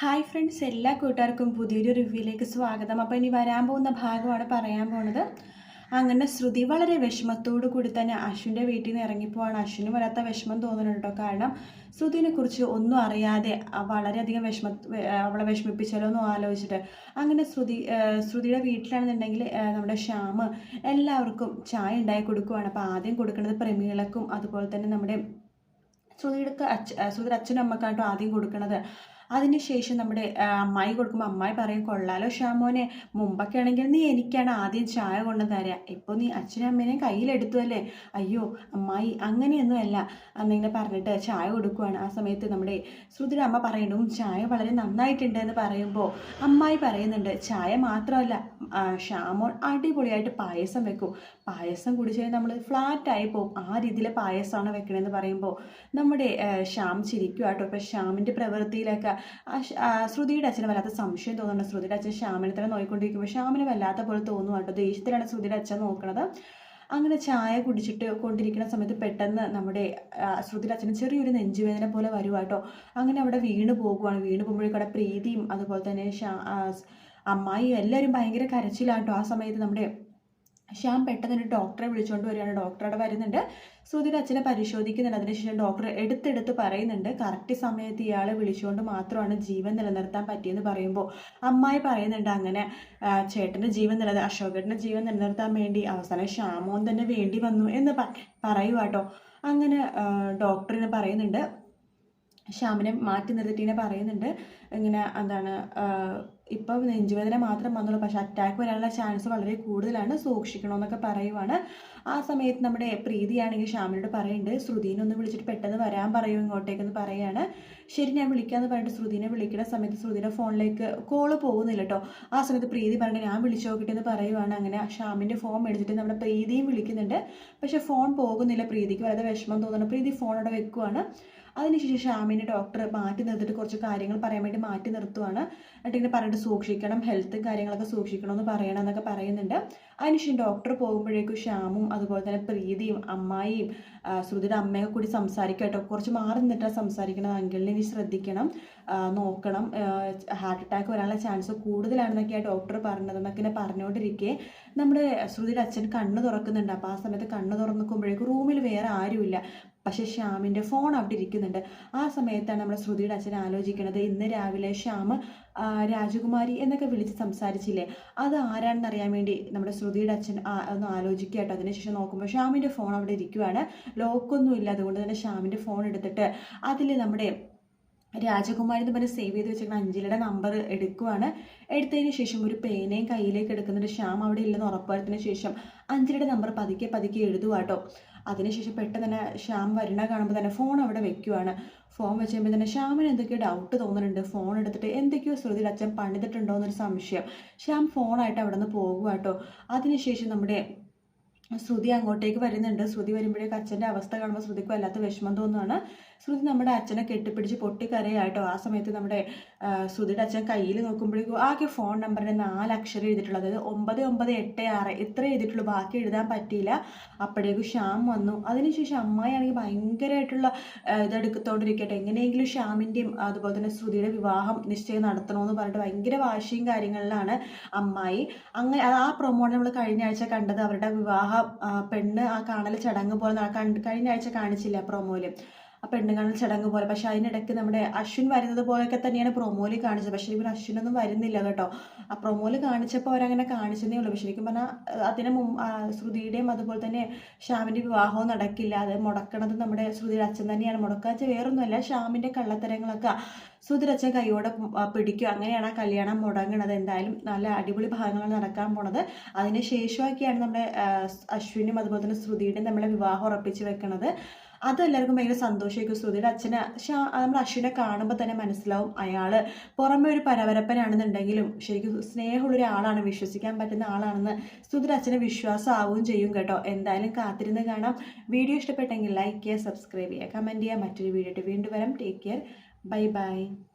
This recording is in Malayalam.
ഹായ് ഫ്രണ്ട്സ് എല്ലാ കൂട്ടുകാർക്കും പുതിയൊരു റിവ്യൂയിലേക്ക് സ്വാഗതം. അപ്പോൾ ഇനി വരാൻ പോകുന്ന ഭാഗമാണ് പറയാൻ പോണത്. അങ്ങനെ ശ്രുതി വളരെ വിഷമത്തോടു കൂടി തന്നെ അശ്വിന്റെ വീട്ടിൽ നിന്ന് ഇറങ്ങിപ്പോവാണ്. അശ്വിന് വരാത്ത വിഷമം തോന്നുന്നുണ്ട് കാരണം ശ്രുതിനെ കുറിച്ച് ഒന്നും അറിയാതെ വളരെയധികം വിഷമ അവളെ വിഷമിപ്പിച്ചാലോ എന്ന് ആലോചിച്ചിട്ട് അങ്ങനെ ശ്രുതി ശ്രുതിയുടെ വീട്ടിലാണെന്നുണ്ടെങ്കിൽ നമ്മുടെ ശ്യാമ് എല്ലാവർക്കും ചായ ഉണ്ടായി കൊടുക്കുവാണ്. അപ്പോൾ ആദ്യം കൊടുക്കുന്നത് പ്രമീളക്കും അതുപോലെ തന്നെ നമ്മുടെ ശ്രുതിയുടെ അച്ഛ ശ്രുതിയുടെ അച്ഛനും അമ്മക്കാട്ടോ ആദ്യം കൊടുക്കണത്. അതിനുശേഷം നമ്മുടെ അമ്മായി കൊടുക്കുമ്പോൾ അമ്മായി പറയും കൊള്ളാലോ ഷ്യാമോനെ മുമ്പൊക്കെ ആണെങ്കിൽ നീ എനിക്കാണ് ആദ്യം ചായ കൊണ്ടു തരിക ഇപ്പോൾ നീ അച്ഛനും അമ്മേനെയും കയ്യിലെടുത്തു അല്ലേ? അയ്യോ അമ്മായി അങ്ങനെയൊന്നുമല്ല എന്നിങ്ങനെ പറഞ്ഞിട്ട് ചായ കൊടുക്കുവാണ്. ആ സമയത്ത് നമ്മുടെ ശ്രുതിയുടെ അമ്മ പറയുന്നു ചായ വളരെ നന്നായിട്ടുണ്ട് എന്ന് പറയുമ്പോൾ അമ്മായി പറയുന്നുണ്ട് ചായ മാത്രമല്ല ആ, അടിപൊളിയായിട്ട് പായസം വെക്കും. പായസം കുടിച്ചു നമ്മൾ ഫ്ലാറ്റായി പോകും ആ രീതിയിലെ പായസമാണ് വെക്കണമെന്ന് പറയുമ്പോൾ നമ്മുടെ ശ്യാം ചിരിക്കുക കേട്ടോ ഇപ്പം ശ്യാമിന്റെ പ്രവൃത്തിയിലൊക്കെ ശ്രുതിയുടെ അച്ഛന് വല്ലാത്ത സംശയം തോന്നുന്നുണ്ട്. ശ്രുതിയുടെ അച്ഛൻ ശ്യാമിനെ തന്നെ നോക്കിക്കൊണ്ടിരിക്കുമ്പോൾ ശ്യാമിന് വല്ലാത്ത പോലെ തോന്നുന്നു കേട്ടോ. ദേഷ്യത്തിലാണ് ശ്രുതിയുടെ അച്ഛൻ നോക്കണത്. അങ്ങനെ ചായ കുടിച്ചിട്ട് കൊണ്ടിരിക്കുന്ന സമയത്ത് പെട്ടെന്ന് നമ്മുടെ ശ്രുതിയുടെ അച്ഛന് ചെറിയൊരു നെഞ്ചുവേദന പോലെ വരുവാട്ടോ അങ്ങനെ അവിടെ വീണ് പോകുവാണ്. വീണ് പോകുമ്പോഴേക്കും അവിടെ പ്രീതിയും അതുപോലെ തന്നെ അമ്മായി എല്ലാവരും ഭയങ്കര കരച്ചിലാട്ടോ ആ സമയത്ത് നമ്മുടെ ശ്യാം പെട്ടെന്ന് ഒരു ഡോക്ടറെ വിളിച്ചുകൊണ്ട് വരികയാണ്. ഡോക്ടർ അവിടെ വരുന്നുണ്ട്. സുധീർ അച്ഛനെ പരിശോധിക്കുന്നുണ്ട്. അതിനുശേഷം ഡോക്ടർ എടുത്തെടുത്ത് പറയുന്നുണ്ട്. കറക്റ്റ് സമയത്ത് ഇയാളെ വിളിച്ചുകൊണ്ട് മാത്രമാണ് ജീവൻ നിലനിർത്താൻ പറ്റിയെന്ന് പറയുമ്പോൾ അമ്മായി പറയുന്നുണ്ട് അങ്ങനെ ചേട്ടന്റെ ജീവൻ നിലനിർ അശോകേട്ടന്റെ ജീവൻ നിലനിർത്താൻ വേണ്ടി അവസാനം ശ്യാമോൻ തന്നെ വേണ്ടി വന്നു എന്ന് പറയുക പറയുവാട്ടോ അങ്ങനെ ഡോക്ടറിന് പറയുന്നുണ്ട്. ശ്യാമിനെ മാറ്റി നിർത്തിയിട്ട് പറയുന്നുണ്ട്. ഇങ്ങനെ എന്താണ് ഇപ്പം നെഞ്ചുവേദന മാത്രം വന്നുള്ളൂ. പക്ഷെ അറ്റാക്ക് വരാനുള്ള ചാൻസ് വളരെ കൂടുതലാണ് സൂക്ഷിക്കണമെന്നൊക്കെ പറയുവാണ്. ആ സമയത്ത് നമ്മുടെ പ്രീതിയാണെങ്കിൽ ശ്യാമിനോട് പറയുന്നുണ്ട് ശ്രുതിനെ ഒന്ന് വിളിച്ചിട്ട് പെട്ടെന്ന് വരാൻ പറയൂ ഇങ്ങോട്ടേക്കെന്ന് പറയാണ്. ശരി ഞാൻ വിളിക്കാമെന്ന് പറഞ്ഞിട്ട് ശ്രുതിനെ വിളിക്കുന്ന സമയത്ത് ശ്രുതിയുടെ ഫോണിലേക്ക് കോൾ പോകുന്നില്ല കേട്ടോ ആ സമയത്ത് പ്രീതി പറഞ്ഞിട്ട് ഞാൻ വിളിച്ചു നോക്കട്ടെ എന്ന് പറയുവാണ്. അങ്ങനെ ശ്യാമിന്റെ ഫോൺ എടുത്തിട്ട് നമ്മുടെ പ്രീതിയും വിളിക്കുന്നുണ്ട്. പക്ഷെ ഫോൺ പോകുന്നില്ല. പ്രീതിക്ക് വളരെ വിഷമം തോന്നുന്നു. പ്രീതി ഫോൺ അവിടെ വെക്കുവാണ്. അതിനുശേഷം ഷാമിനെ ഡോക്ടർ മാറ്റി നിർത്തിയിട്ട് കുറച്ച് കാര്യങ്ങൾ പറയാൻ വേണ്ടി മാറ്റി നിർത്തുവാണ്. എന്നിട്ട് ഇങ്ങനെ പറഞ്ഞിട്ട് സൂക്ഷിക്കണം ഹെൽത്തും കാര്യങ്ങളൊക്കെ സൂക്ഷിക്കണം എന്ന് പറയണം എന്നൊക്കെ പറയുന്നുണ്ട്. അതിനുശേഷം ഡോക്ടർ പോകുമ്പോഴേക്കും ഷ്യാമും അതുപോലെ തന്നെ പ്രീതിയും അമ്മായിയും ശ്രുതിയുടെ അമ്മയൊക്കെ കൂടി സംസാരിക്കുക കേട്ടോ. കുറച്ച് മാറി നിന്നിട്ടാണ് സംസാരിക്കണം അങ്കിളിനെ ഇനി ശ്രദ്ധിക്കണം നോക്കണം. ഹാർട്ട് അറ്റാക്ക് വരാനുള്ള ചാൻസ് കൂടുതലാണെന്നൊക്കെയാണ് ഡോക്ടർ പറഞ്ഞത് എന്നൊക്കെ പറഞ്ഞുകൊണ്ടിരിക്കെ. നമ്മുടെ ശ്രുതിയുടെ അച്ഛൻ കണ്ണ് തുറക്കുന്നുണ്ട്. അപ്പോൾ ആ സമയത്ത് കണ്ണ് തുറന്നിക്കുമ്പോഴേക്കും റൂമിൽ വേറെ ആരുമില്ല. പക്ഷേ ശ്യാമിന്റെ ഫോൺ അവിടെ ഇരിക്കുന്നുണ്ട്. ആ സമയത്താണ് നമ്മുടെ ശ്രുതിയുടെ അച്ഛൻ ആലോചിക്കുന്നത് ഇന്ന് രാവിലെ ശ്യാം രാജകുമാരി എന്നൊക്കെ വിളിച്ച് സംസാരിച്ചില്ലേ? അത് ആരാണെന്ന് അറിയാൻ വേണ്ടി നമ്മുടെ ശ്രുതിയുടെ അച്ഛൻ ഒന്ന് ആലോചിക്കുക കേട്ടോ. അതിനുശേഷം നോക്കുമ്പോൾ ശ്യാമിന്റെ ഫോൺ അവിടെ ഇരിക്കുവാണ്. ലോക്കൊന്നും ഇല്ല അതുകൊണ്ട് തന്നെ ശ്യാമിന്റെ ഫോൺ എടുത്തിട്ട് അതിൽ നമ്മുടെ രാജകുമാരി എന്ന് പറഞ്ഞ് സേവ് ചെയ്ത് വെച്ചിരിക്കുന്ന അഞ്ജലിയുടെ നമ്പർ എടുക്കുവാണ്. എടുത്തതിന് ശേഷം ഒരു പേനയും കയ്യിലേക്ക് എടുക്കുന്നുണ്ട് ശ്യാം അവിടെ ഇല്ലെന്ന് ഉറപ്പുവരുത്തിന് ശേഷം അഞ്ജലിയുടെ നമ്പർ പതുക്കെ പതുക്കെ എഴുതുവാട്ടോ. അതിനുശേഷം പെട്ടെന്ന് തന്നെ ശ്യാം വരണ കാണുമ്പോൾ തന്നെ ഫോൺ അവിടെ വെക്കുവാണ്. ഫോൺ വെച്ച് കഴിയുമ്പോൾ തന്നെ ശ്യാമിന് എന്തൊക്കെയോ ഡൗട്ട് തോന്നുന്നുണ്ട്. ഫോൺ എടുത്തിട്ട് എന്തൊക്കെയോ ശ്രുതിയിൽ അച്ഛൻ പണിതിട്ടുണ്ടോ എന്നൊരു സംശയം. ശ്യാം ഫോണായിട്ട് അവിടെ നിന്ന് പോകുവാട്ടോ. അതിനുശേഷം നമ്മുടെ ശ്രുതി അങ്ങോട്ടേക്ക് വരുന്നുണ്ട്. ശ്രുതി വരുമ്പോഴേക്ക് അച്ഛന്റെ അവസ്ഥ കാണുമ്പോൾ ശ്രുതിക്ക് വല്ലാത്ത വിഷമം തോന്നുകയാണ് ശ്രുതി നമ്മുടെ അച്ഛനെ കെട്ടിപ്പിടിച്ച് പൊട്ടിക്കരയായിട്ടോ ആ സമയത്ത് നമ്മുടെ ശ്രുതിയുടെ അച്ഛൻ കയ്യിൽ നോക്കുമ്പോഴേക്കും ആകെ ഫോൺ നമ്പറിന് നാല് അക്ഷരം എഴുതിയിട്ടുള്ളത്. അതായത് ഒമ്പത് ഒമ്പത് എട്ട് ആറ് ഇത്ര എഴുതിയിട്ടുള്ളൂ. ബാക്കി എഴുതാൻ പറ്റിയില്ല. അപ്പോഴേക്കും ശ്യാം വന്നു. അതിനുശേഷം അമ്മായിയാണെങ്കിൽ ഭയങ്കരമായിട്ടുള്ള ഇതെടുത്തോണ്ടിരിക്കട്ടെ. എങ്ങനെയെങ്കിലും ശ്യാമിന്റെയും അതുപോലെ തന്നെ ശ്രുതിയുടെ വിവാഹം നിശ്ചയം നടത്തണമെന്ന് പറഞ്ഞിട്ട് ഭയങ്കര വാശിയും കാര്യങ്ങളിലാണ് അമ്മായി. അങ്ങനെ ആ പ്രൊമോട്ട് നമ്മൾ കഴിഞ്ഞ ആഴ്ച കണ്ടത്. അവരുടെ വിവാഹ പെണ്ണ് ആ കാണൽ ചടങ്ങ് പോലെ കഴിഞ്ഞ ആഴ്ച കാണിച്ചില്ല പ്രൊമോയിൽ ആ പെണ്ണുകാണൽ ചടങ്ങ് പോലെ. പക്ഷെ അതിനിടയ്ക്ക് നമ്മുടെ അശ്വിൻ വരുന്നത് പോലെയൊക്കെ തന്നെയാണ് പ്രൊമോയിൽ കാണിച്ചത്. പക്ഷേ ഇവർ അശ്വിനൊന്നും വരുന്നില്ല കേട്ടോ. ആ പ്രൊമോയിൽ കാണിച്ചപ്പോൾ അവരങ്ങനെ കാണിച്ചതേ ഉള്ളൂ. പക്ഷെ ശരിക്കും പറഞ്ഞാൽ അതിന് മുമ്പ് ശ്രുതിയുടെയും അതുപോലെ തന്നെ ശ്യാമിന്റെ വിവാഹവും നടക്കില്ല. അത് മുടക്കണത് നമ്മുടെ ശ്രുതിയുടെ അച്ഛൻ തന്നെയാണ്. മുടക്കുക വെച്ചാൽ വേറൊന്നുമല്ല ശ്യാമിന്റെ കള്ളത്തരങ്ങളൊക്കെ ശ്രുതിയുടെ അച്ഛൻ കൈയോടെ പിടിക്കും. അങ്ങനെയാണ് ആ കല്യാണം മുടങ്ങണത്. എന്തായാലും നല്ല അടിപൊളി ഭാഗങ്ങളാണ് നടക്കാൻ പോണത്. അതിന് ശേഷമൊക്കെയാണ് നമ്മുടെ അശ്വിനും അതുപോലെ തന്നെ ശ്രുതിയുടെയും നമ്മളെ വിവാഹം ഉറപ്പിച്ച് വെക്കണത്. അത് എല്ലാവർക്കും ഭയങ്കര സന്തോഷമായിരിക്കും ശ്രുതിയുടെ അച്ഛന്. ഷാ നമ്മൾ അശ്വിനെ കാണുമ്പോൾ തന്നെ മനസ്സിലാവും അയാൾ പുറമെ ഒരു പരവരപ്പനാണെന്നുണ്ടെങ്കിലും ശരിക്കും സ്നേഹമുള്ള ഒരാളാണ് വിശ്വസിക്കാൻ പറ്റുന്ന ആളാണെന്ന് ശ്രുതിയുടെ അച്ഛന് വിശ്വാസമാവുകയും ചെയ്യും കേട്ടോ. എന്തായാലും കാത്തിരുന്ന് കാണാം. വീഡിയോ ഇഷ്ടപ്പെട്ടെങ്കിൽ ലൈക്ക് ചെയ്യുക സബ്സ്ക്രൈബ് ചെയ്യുക കമന്റ് ചെയ്യുക. മറ്റൊരു വീഡിയോ വീണ്ടും വരാം. Take care bye bye